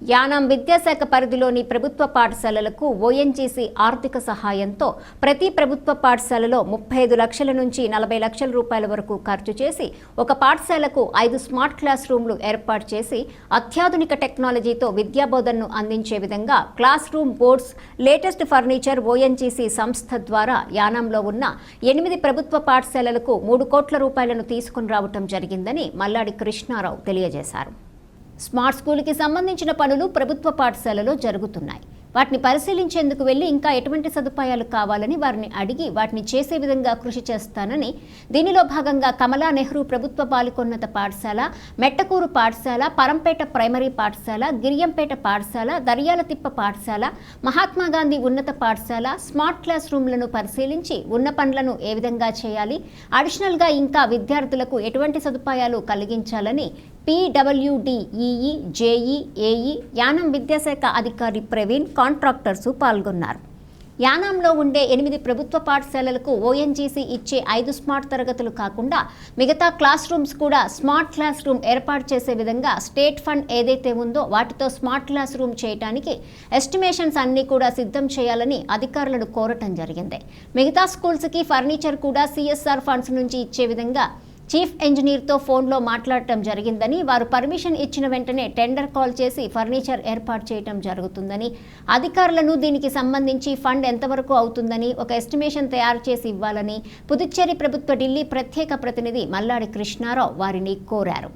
యానాం విద్యాశాఖ పరిధిలోని ప్రభుత్వ పాఠశాలలకు ఓఎన్జీసీ ఆర్థిక సహాయంతో ప్రతి ప్రభుత్వ పాఠశాలలో ముప్పై ఐదు లక్షల నుంచి నలభై లక్షల రూపాయల వరకు ఖర్చు చేసి ఒక పాఠశాలకు ఐదు స్మార్ట్ క్లాస్ రూమ్లు ఏర్పాటు చేసి అత్యాధునిక టెక్నాలజీతో విద్యాబోధనను అందించే విధంగా class room boards latest furniture ONGC సంస్థ ద్వారా యానాంలో ఉన్న ఎనిమిది ప్రభుత్వ పాఠశాలలకు మూడు కోట్ల రూపాయలను తీసుకుని రావటం జరిగిందని మల్లాడి కృష్ణారావు తెలియజేశారు. స్మార్ట్ స్కూల్కి సంబంధించిన పనులు ప్రభుత్వ పాఠశాలలో జరుగుతున్నాయి. వాటిని పరిశీలించేందుకు వెళ్ళి ఇంకా ఎటువంటి సదుపాయాలు కావాలని వారిని అడిగి వాటిని చేసే విధంగా కృషి చేస్తానని దీనిలో భాగంగా కమలా నెహ్రూ ప్రభుత్వ బాలికోన్నత పాఠశాల మెట్టకూరు పాఠశాల పరంపేట ప్రైమరీ పాఠశాల గిరియంపేట పాఠశాల దర్యాలతిప్ప పాఠశాల మహాత్మాగాంధీ ఉన్నత పాఠశాల స్మార్ట్ క్లాస్ రూమ్లను పరిశీలించి ఉన్న పనులను ఏ విధంగా చేయాలి అడిషనల్గా ఇంకా విద్యార్థులకు ఎటువంటి సదుపాయాలు కలిగించాలని పీడబ్ల్యూడిఈఈ జేఈ ఏఈ యానం విద్యాశాఖ అధికారి ప్రవీణ్ కాంట్రాక్టర్స్ పాల్గొన్నారు. యానాంలో ఉండే ఎనిమిది ప్రభుత్వ పాఠశాలలకు ఓఎన్జీసీ ఇచ్చే ఐదు స్మార్ట్ తరగతులు కాకుండా మిగతా క్లాస్ రూమ్స్ కూడా స్మార్ట్ క్లాస్ రూమ్ ఏర్పాటు చేసే విధంగా స్టేట్ ఫండ్ ఏదైతే ఉందో వాటితో స్మార్ట్ క్లాస్ రూమ్ చేయడానికి ఎస్టిమేషన్స్ అన్నీ కూడా సిద్ధం చేయాలని అధికారులను కోరటం జరిగింది. మిగతా స్కూల్స్కి ఫర్నిచర్ కూడా సిఎస్ఆర్ ఫండ్స్ నుంచి ఇచ్చే విధంగా చీఫ్ ఇంజనీర్తో ఫోన్లో మాట్లాడటం జరిగిందని వారు పర్మిషన్ ఇచ్చిన వెంటనే టెండర్ కాల్ చేసి ఫర్నిచర్ ఏర్పాటు చేయటం జరుగుతుందని అధికారులను దీనికి సంబంధించి ఫండ్ ఎంతవరకు అవుతుందని ఒక ఎస్టిమేషన్ తయారు చేసి ఇవ్వాలని పుదుచ్చేరి ప్రభుత్వ ఢిల్లీ ప్రత్యేక ప్రతినిధి మల్లాడి కృష్ణారావు వారిని కోరారు.